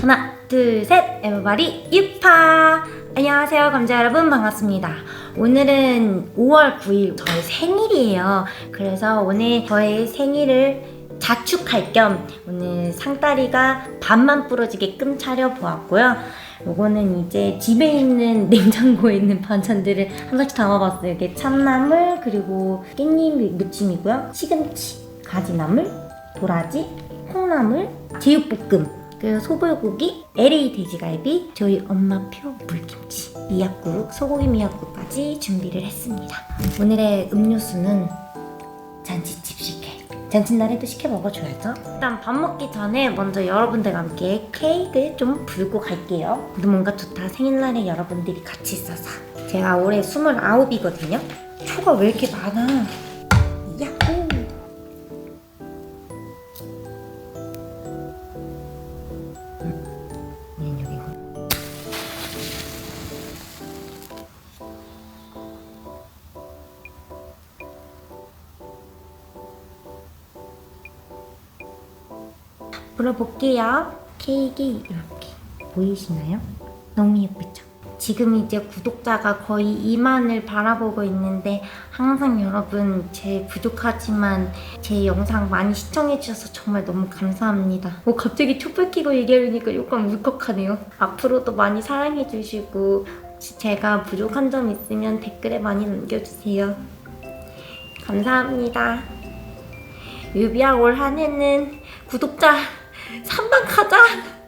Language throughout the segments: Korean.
하나, 둘, 셋, 에버바리 유파! 안녕하세요, 감자 여러분, 반갑습니다. 오늘은 5월 9일 저의 생일이에요. 그래서 오늘 저의 생일을 자축할 겸 오늘 상다리가 반만 부러지게끔 차려보았고요. 요거는 이제 집에 있는 냉장고에 있는 반찬들을 한 가지 담아봤어요. 이게 참나물, 그리고 깻잎 무침이고요. 시금치, 가지나물, 도라지, 콩나물, 제육볶음, 그리고 소불고기, LA 돼지갈비, 저희 엄마표 물김치, 미약국, 소고기 미약국까지 준비를 했습니다. 오늘의 음료수는 잔치집 식혜. 잔칫날에도 시켜 먹어줘야죠. 일단 밥 먹기 전에 먼저 여러분들과 함께 케이크를 좀 불고 갈게요. 근데 뭔가 좋다. 생일날에 여러분들이 같이 있어서. 제가 올해 29이거든요. 초가 왜 이렇게 많아? 불어볼게요. 케이크 이렇게 보이시나요? 너무 예쁘죠? 지금 이제 구독자가 거의 2만을 바라보고 있는데 항상 여러분 제 부족하지만 제 영상 많이 시청해 주셔서 정말 너무 감사합니다. 뭐 갑자기 촛불 켜고 얘기하려니까 약간 울컥하네요. 앞으로도 많이 사랑해 주시고 혹시 제가 부족한 점 있으면 댓글에 많이 남겨주세요. 감사합니다. 유비야 올 한 해는 구독자 3만 가자.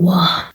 哇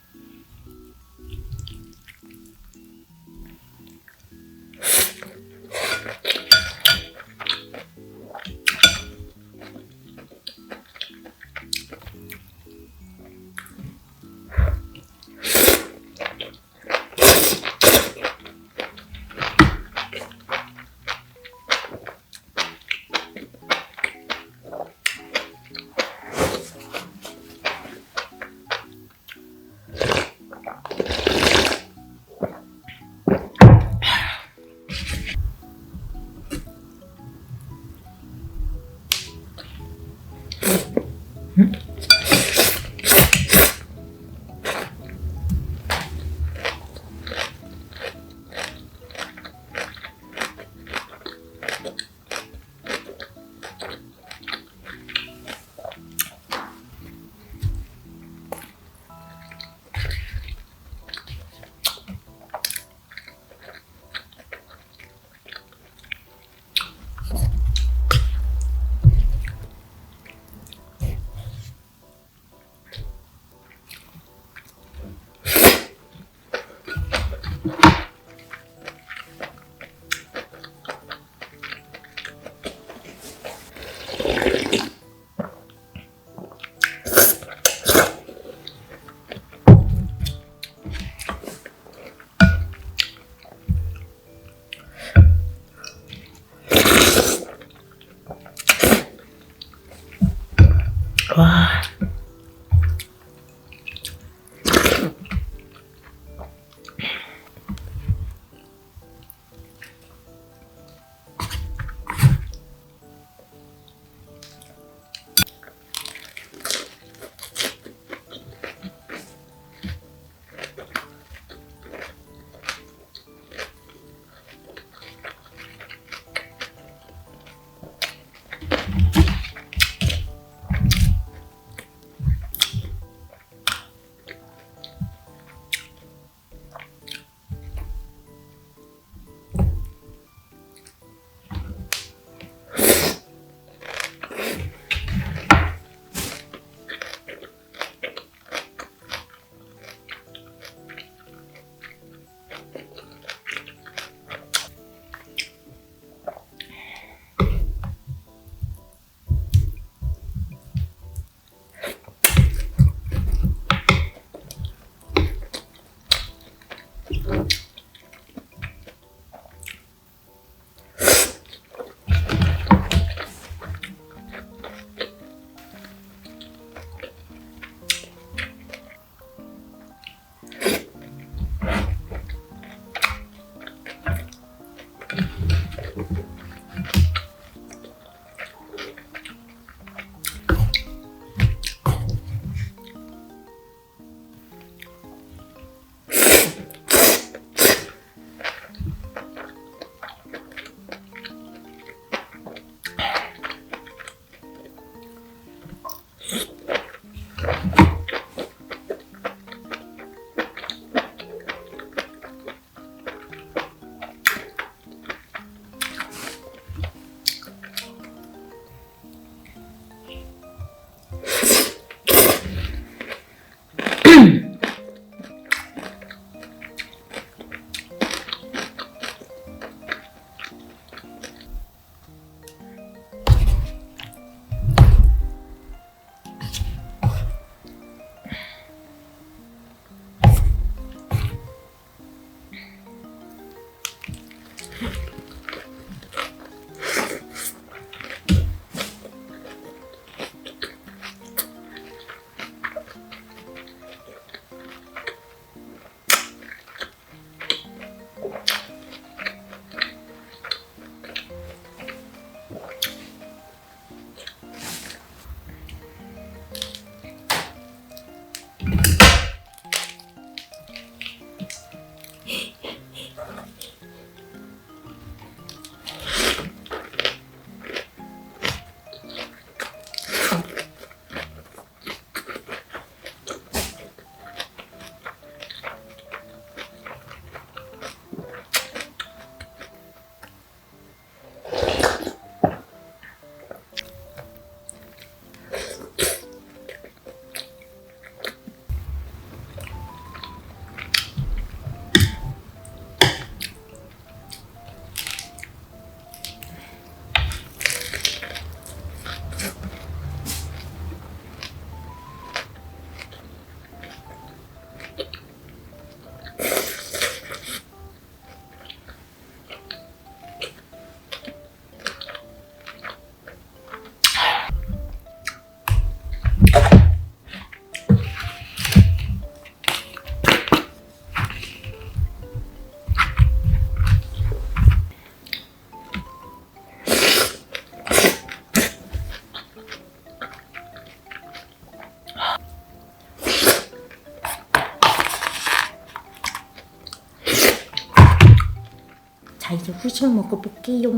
이제 후식 먹어볼게요.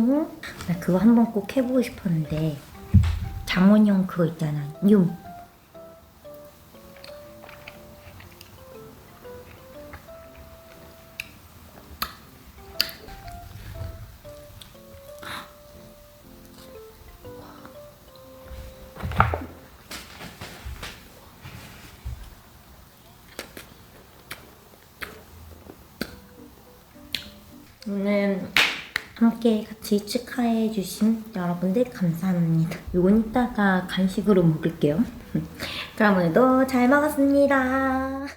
나 그거 한번 꼭 해보고 싶었는데 장원영 그거 있잖아. 윰. 오늘 함께 같이 축하해 주신 여러분들 감사합니다. 이건 이따가 간식으로 먹을게요. 그럼 오늘도 잘 먹었습니다.